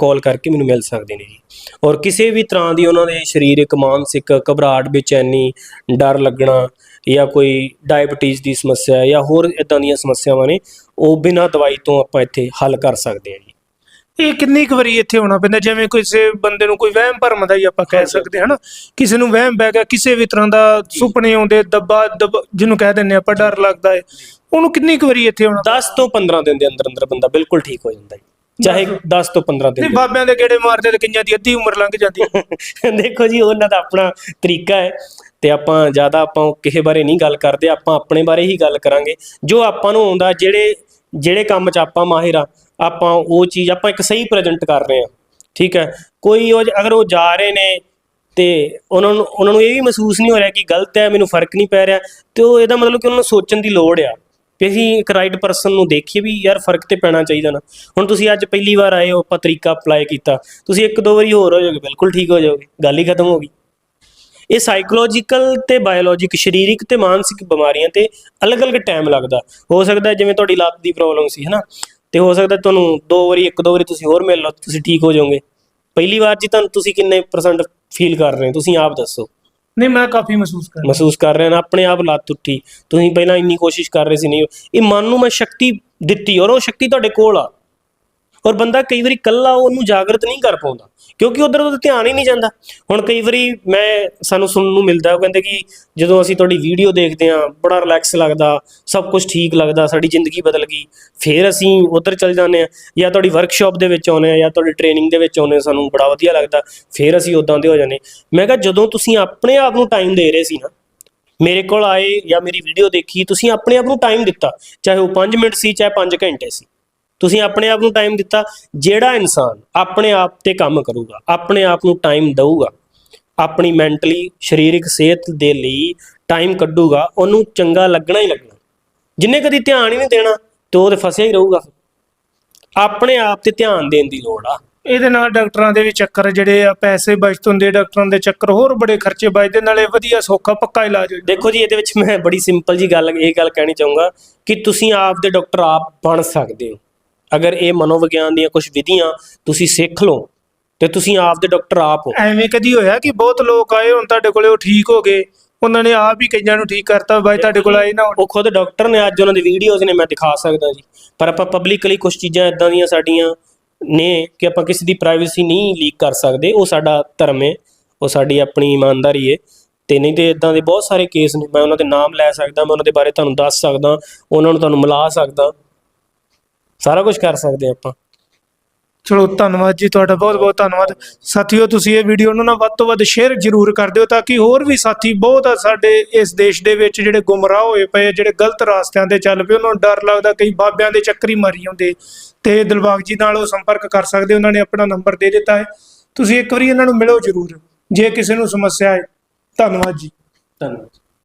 [SPEAKER 1] ਕਾਲ ਕਰਕੇ ਮੈਨੂੰ ਮਿਲ ਸਕਦੇ ਨੇ ਜੀ। ਔਰ ਕਿਸੇ ਵੀ ਤਰ੍ਹਾਂ ਦੀ ਉਹਨਾਂ ਦੇ ਸਰੀਰਕ ਮਾਨਸਿਕ ਘਬਰਾਹਟ ਬੇਚੈਨੀ ਡਰ ਲੱਗਣਾ ਜਾਂ ਕੋਈ ਡਾਇਬੀਟੀਜ਼ ਦੀ ਸਮੱਸਿਆ ਜਾਂ ਹੋਰ ਇਦਾਂ ਦੀਆਂ ਸਮੱਸਿਆਵਾਂ ਨੇ, ਉਹ ਬਿਨਾਂ ਦਵਾਈ ਤੋਂ ਆਪਾਂ ਇੱਥੇ ਹੱਲ ਕਰ ਸਕਦੇ ਹਾਂ ਜੀ।
[SPEAKER 2] ਇਹ ਕਿੰਨੀ ਕੁ ਵਾਰੀ ਇੱਥੇ ਆਉਣਾ ਪੈਂਦਾ? ਜਿਵੇਂ ਕਿਸੇ ਬੰਦੇ ਨੂੰ ਕੋਈ ਵਹਿਮ ਭਰਮ ਦਾ ਹੀ ਆਪਾਂ ਕਹਿ ਸਕਦੇ ਹਾਂ ਨਾ ਕਿਸੇ ਨੂੰ ਵਹਿਮ ਬਹਿ ਗਿਆ ਕਿਸੇ ਵੀ ਤਰ੍ਹਾਂ ਦਾ ਸੁਪਨੇ ਆਉਂਦੇ ਦੱਬਾ ਜਿਹਨੂੰ ਕਹਿ ਦਿੰਦੇ ਆਪਾਂ ਡਰ ਲੱਗਦਾ ਹੈ। ਉਹਨੂੰ ਕਿੰਨੀ ਕੁ ਵਾਰੀ ਇੱਥੇ ਆਉਣਾ?
[SPEAKER 1] 10 ਤੋਂ 15 ਦਿਨ ਦੇ ਅੰਦਰ ਅੰਦਰ ਬੰਦਾ ਬਿਲਕੁਲ ਠੀਕ ਹੋ ਜਾਂਦਾ ਹੈ ਚਾਹੇ 10 ਤੋਂ 15 ਦਿਨ
[SPEAKER 2] ਨਹੀਂ ਬਾਬਿਆਂ ਦੇ ਗੇੜੇ ਮਾਰਦੇ ਤੇ ਕਈਆਂ ਦੀ ਅੱਧੀ ਉਮਰ ਲੰਘ ਜਾਂਦੀ ਹੈ।
[SPEAKER 1] ਦੇਖੋ ਜੀ ਉਹਨਾਂ ਦਾ ਆਪਣਾ ਤਰੀਕਾ ਹੈ ਤੇ ਆਪਾਂ ਜ਼ਿਆਦਾ ਆਪਾਂ ਕਿਸੇ ਬਾਰੇ ਨਹੀਂ ਗੱਲ ਕਰਦੇ ਆਪਾਂ ਆਪਣੇ ਬਾਰੇ ਹੀ ਗੱਲ ਕਰਾਂਗੇ। ਜੋ ਆਪਾਂ ਨੂੰ ਆਉਂਦਾ ਜਿਹੜੇ ਜਿਹੜੇ ਕੰਮ 'ਚ ਆਪਾਂ ਮਾਹਿਰ ਆ ਆਪਾਂ ਉਹ ਚੀਜ਼ ਆਪਾਂ ਇੱਕ ਸਹੀ ਪ੍ਰੈਜ਼ੈਂਟ ਕਰ ਰਹੇ ਹਾਂ, ਠੀਕ ਹੈ? ਕੋਈ ਉਹ ਅਗਰ ਉਹ ਜਾ ਰਹੇ ਨੇ ਤੇ ਉਹਨਾਂ ਨੂੰ ਉਹਨਾਂ ਨੂੰ ਇਹ ਵੀ ਮਹਿਸੂਸ ਨਹੀਂ ਹੋ ਰਿਹਾ ਕਿ ਗਲਤ ਹੈ, ਮੈਨੂੰ ਫ਼ਰਕ ਨਹੀਂ ਪੈ ਰਿਹਾ ਤੇ ਉਹ ਇਹਦਾ ਮਤਲਬ ਕਿ ਉਹਨਾਂ ਨੂੰ ਸੋਚਣ ਦੀ ਲੋੜ ਆ ਕਿ ਅਸੀਂ ਇੱਕ ਰਾਈਟ ਪਰਸਨ ਨੂੰ ਦੇਖੀਏ ਵੀ ਯਾਰ ਫ਼ਰਕ ਤੇ ਪੈਣਾ ਚਾਹੀਦਾ ਨਾ। ਹੁਣ ਤੁਸੀਂ ਅੱਜ ਪਹਿਲੀ ਵਾਰ ਆਏ ਹੋ, ਆਪਾਂ ਤਰੀਕਾ ਅਪਲਾਈ ਕੀਤਾ, ਤੁਸੀਂ ਇੱਕ ਦੋ ਵਾਰੀ ਹੋਰ ਹੋ ਜਾਓਗੇ, ਬਿਲਕੁਲ ਠੀਕ ਹੋ ਜਾਓਗੇ, ਗੱਲ ਹੀ ਖਤਮ ਹੋ ਗਈ। ਇਹ ਸਾਈਕੋਲੋਜੀਕਲ ਤੇ ਬਾਇਓਲੋਜਿਕ ਸਰੀਰਕ ਤੇ ਮਾਨਸਿਕ ਬਿਮਾਰੀਆਂ ਤੇ ਅਲੱਗ-ਅਲੱਗ ਟਾਈਮ ਲੱਗਦਾ। ਹੋ ਸਕਦਾ ਜਿਵੇਂ ਤੁਹਾਡੀ ਲੱਤ ਦੀ ਪ੍ਰੋਬਲਮ ਸੀ, ਹਨਾ? ਤੇ ਹੋ ਸਕਦਾ ਤੁਹਾਨੂੰ ਦੋ ਵਾਰੀ ਇੱਕ ਦੋ ਵਾਰੀ ਤੁਸੀਂ ਹੋਰ ਮਿਲ ਲਓ ਤੁਸੀਂ ਠੀਕ ਹੋ ਜਾਓਗੇ। ਪਹਿਲੀ ਵਾਰ ਜੀ ਤੁਹਾਨੂੰ ਤੁਸੀਂ ਕਿੰਨੇ ਪਰਸੈਂਟ ਫੀਲ ਕਰ ਰਹੇ ਹੋ? ਤੁਸੀਂ ਆਪ ਦੱਸੋ।
[SPEAKER 2] ਨਹੀਂ ਮੈਂ ਕਾਫੀ ਮਹਿਸੂਸ ਕਰ
[SPEAKER 1] ਮਹਿਸੂਸ ਕਰ ਰਹੇ ਨਾ ਆਪਣੇ ਆਪ ਲੱਤ ਉੱਠੀ। ਤੁਸੀਂ ਪਹਿਲਾਂ ਇੰਨੀ ਕੋਸ਼ਿਸ਼ ਕਰ ਰਹੇ ਸੀ ਨਹੀਂ। ਇਹ ਮਨ ਨੂੰ ਮੈਂ ਸ਼ਕਤੀ ਦਿੱਤੀ ਔਰ ਉਹ ਸ਼ਕਤੀ ਤੁਹਾਡੇ ਕੋਲ ਆ। ਔਰ ਬੰਦਾ ਕਈ ਵਾਰੀ ਕੱਲਾ ਉਹਨੂੰ ਜਾਗਰਤ ਨਹੀਂ ਕਰ ਪਾਉਂਦਾ ਕਿਉਂਕਿ ਉਧਰ ਉਹਦਾ ਧਿਆਨ ਹੀ ਨਹੀਂ ਜਾਂਦਾ। ਹੁਣ ਕਈ ਵਾਰੀ ਮੈਂ ਸਾਨੂੰ ਸੁਣਨ ਨੂੰ ਮਿਲਦਾ ਉਹ ਕਹਿੰਦੇ ਕਿ ਜਦੋਂ ਅਸੀਂ ਤੁਹਾਡੀ ਵੀਡੀਓ ਦੇਖਦੇ ਹਾਂ ਬੜਾ ਰਿਲੈਕਸ ਲੱਗਦਾ ਸਭ ਕੁਝ ਠੀਕ ਲੱਗਦਾ ਸਾਡੀ ਜ਼ਿੰਦਗੀ ਬਦਲ ਗਈ ਫਿਰ ਅਸੀਂ ਉਧਰ ਚਲ ਜਾਂਦੇ ਆ ਜਾਂ ਤੁਹਾਡੀ ਵਰਕਸ਼ਾਪ ਦੇ ਵਿੱਚ ਆਉਂਦੇ ਆ ਜਾਂ ਤੁਹਾਡੀ ਟ੍ਰੇਨਿੰਗ ਦੇ ਵਿੱਚ ਆਉਂਦੇ ਹਾਂ, ਸਾਨੂੰ ਬੜਾ ਵਧੀਆ ਲੱਗਦਾ ਫਿਰ ਅਸੀਂ ਉਦਾਂ ਦੇ ਹੋ ਜਾਂਦੇ ਮੈਂ ਕਿਹਾ ਜਦੋਂ ਤੁਸੀਂ ਆਪਣੇ ਆਪ ਨੂੰ ਟਾਈਮ ਦੇ ਰਹੇ ਸੀ ਨਾ ਮੇਰੇ ਕੋਲ ਆਏ ਜਾਂ ਮੇਰੀ ਵੀਡੀਓ ਦੇਖੀ ਤੁਸੀਂ ਆਪਣੇ ਆਪ ਨੂੰ ਟਾਈਮ ਦਿੱਤਾ ਚਾਹੇ ਉਹ 5 ਮਿੰਟ ਸੀ ਚਾਹੇ 5 ਘੰਟੇ ਸੀ। ਤੁਸੀਂ ਆਪਣੇ ਆਪ ਨੂੰ ਟਾਈਮ ਦਿੱਤਾ ਜਿਹੜਾ ਇਨਸਾਨ ਆਪਣੇ ਆਪ ਤੇ ਕੰਮ ਕਰੂਗਾ ਆਪਣੇ ਆਪ ਨੂੰ ਟਾਈਮ ਦਊਗਾ ਆਪਣੀ ਮੈਂਟਲੀ ਸਰੀਰਕ ਸਿਹਤ ਦੇ ਲਈ ਟਾਈਮ ਕੱਢੂਗਾ ਉਹਨੂੰ ਚੰਗਾ ਲੱਗਣਾ ਹੀ ਲੱਗਣਾ। ਜਿੰਨੇ ਕਦੀ ਧਿਆਨ ਹੀ ਨਹੀਂ ਦੇਣਾ ਤੇ ਉਹ ਤੇ ਫਸਿਆ ਹੀ ਰਹੂਗਾ ਆਪਣੇ ਆਪ ਤੇ ਧਿਆਨ ਦੇਣ ਦੀ ਲੋੜ ਆ।
[SPEAKER 2] ਇਹਦੇ ਨਾਲ ਡਾਕਟਰਾਂ ਦੇ ਵੀ ਚੱਕਰ ਜਿਹੜੇ ਆ ਪੈਸੇ ਬਚਤ ਹੁੰਦੇ ਡਾਕਟਰਾਂ ਦੇ ਚੱਕਰ ਹੋਰ ਬੜੇ ਖਰਚੇ ਬਚਦੇ ਨਾਲੇ ਵਧੀਆ ਸੌਖਾ ਪੱਕਾ ਇਲਾਜ ਹੋ।
[SPEAKER 1] ਦੇਖੋ ਜੀ ਇਹਦੇ ਵਿੱਚ ਮੈਂ ਬੜੀ ਸਿੰਪਲ ਜੀ ਗੱਲ ਇਹ ਗੱਲ ਕਹਿਣੀ ਚਾਹੂੰਗਾ ਕਿ ਤੁਸੀਂ ਆਪ ਦੇ ਡਾਕਟਰ ਆਪ ਬਣ ਸਕਦੇ ਹੋ। ਅਗਰ ਇਹ ਮਨੋਵਿਗਿਆਨ ਦੀਆਂ ਕੁਝ ਵਿਧੀਆਂ ਤੁਸੀਂ ਸਿੱਖ ਲਓ ਤੇ ਤੁਸੀਂ ਆਪ ਦੇ ਡਾਕਟਰ ਆਪ ਹੋ।
[SPEAKER 2] ਐਵੇਂ ਕਦੀ ਹੋਇਆ ਕਿ ਬਹੁਤ ਲੋਕ ਆਏ ਹੁਣ ਤੁਹਾਡੇ ਕੋਲੇ ਉਹ ਠੀਕ ਹੋ ਗਏ ਉਹਨਾਂ ਨੇ ਆਪ ਹੀ ਕਈਆਂ ਨੂੰ ਠੀਕ ਕਰਤਾ ਬਾਈ ਤੁਹਾਡੇ ਕੋਲ ਆਏ ਨਾ
[SPEAKER 1] ਉਹ ਖੁਦ ਡਾਕਟਰ ਨੇ ਅੱਜ ਉਹਨਾਂ ਦੀ ਵੀਡੀਓਜ਼ ਨੇ ਮੈਂ ਦਿਖਾ ਸਕਦਾ ਜੀ। ਪਰ ਆਪਾਂ ਪਬਲਿਕਲੀ ਕੁਝ ਚੀਜ਼ਾਂ ਇਦਾਂ ਦੀਆਂ ਸਾਡੀਆਂ ਨੇ ਕਿ ਆਪਾਂ ਕਿਸੇ ਦੀ ਪ੍ਰਾਈਵੇਸੀ ਨਹੀਂ ਲੀਕ ਕਰ ਸਕਦੇ ਉਹ ਸਾਡਾ ਧਰਮ ਹੈ ਉਹ ਸਾਡੀ ਆਪਣੀ ਇਮਾਨਦਾਰੀ ਹੈ। ਤੇ ਨਹੀਂ ਤੇ ਇਦਾਂ ਦੇ ਬਹੁਤ ਸਾਰੇ ਕੇਸ ਨੇ ਮੈਂ ਉਹਨਾਂ ਦੇ ਨਾਮ ਲੈ ਸਕਦਾ ਮੈਂ ਉਹਨਾਂ ਦੇ ਬਾਰੇ ਤੁਹਾਨੂੰ ਦੱਸ ਸਕਦਾ ਉਹਨਾਂ ਨੂੰ ਤੁਹਾਨੂੰ ਮਿਲਾ ਸਕਦਾ। ਸਾਰਾ ਕੁਝ ਕਰ ਸਕਦੇ ਆਪਾਂ।
[SPEAKER 2] ਚਲੋ ਧੰਨਵਾਦ ਜੀ ਤੁਹਾਡਾ ਬਹੁਤ ਬਹੁਤ ਧੰਨਵਾਦ। ਸਾਥੀਓ ਤੁਸੀਂ ਇਹ ਵੀਡੀਓ ਨੂੰ ਨਾ ਵੱਧ ਤੋਂ ਵੱਧ ਸ਼ੇਅਰ ਜ਼ਰੂਰ ਕਰ ਦਿਓ ਤਾਂ ਕਿ ਹੋਰ ਵੀ ਸਾਥੀ ਬਹੁਤ ਆ ਸਾਡੇ ਇਸ ਦੇਸ਼ ਦੇ ਵਿੱਚ ਜਿਹੜੇ ਗੁੰਮਰਾਹ ਹੋਏ ਪਏ ਜਿਹੜੇ ਗਲਤ ਰਾਸਤਿਆਂ ਤੇ ਚੱਲ ਪਏ ਉਹਨਾਂ ਨੂੰ ਡਰ ਲੱਗਦਾ ਕਈ ਬਾਬਿਆਂ ਦੇ ਚੱਕਰੀ ਮਾਰੀ ਜਾਂਦੇ ਤੇ ਦਿਲਬਾਗ ਜੀ ਨਾਲ ਉਹ ਸੰਪਰਕ ਕਰ ਸਕਦੇ ਉਹਨਾਂ ਨੇ ਆਪਣਾ ਨੰਬਰ ਦੇ ਦਿੱਤਾ ਹੈ। ਤੁਸੀਂ ਇੱਕ ਵਾਰੀ ਇਹਨਾਂ ਨੂੰ ਮਿਲੋ ਜ਼ਰੂਰ ਜੇ ਕਿਸੇ ਨੂੰ ਸਮੱਸਿਆ ਹੈ ਧੰਨਵਾਦ ਜੀ।
[SPEAKER 1] ਧੰਨਵਾਦ।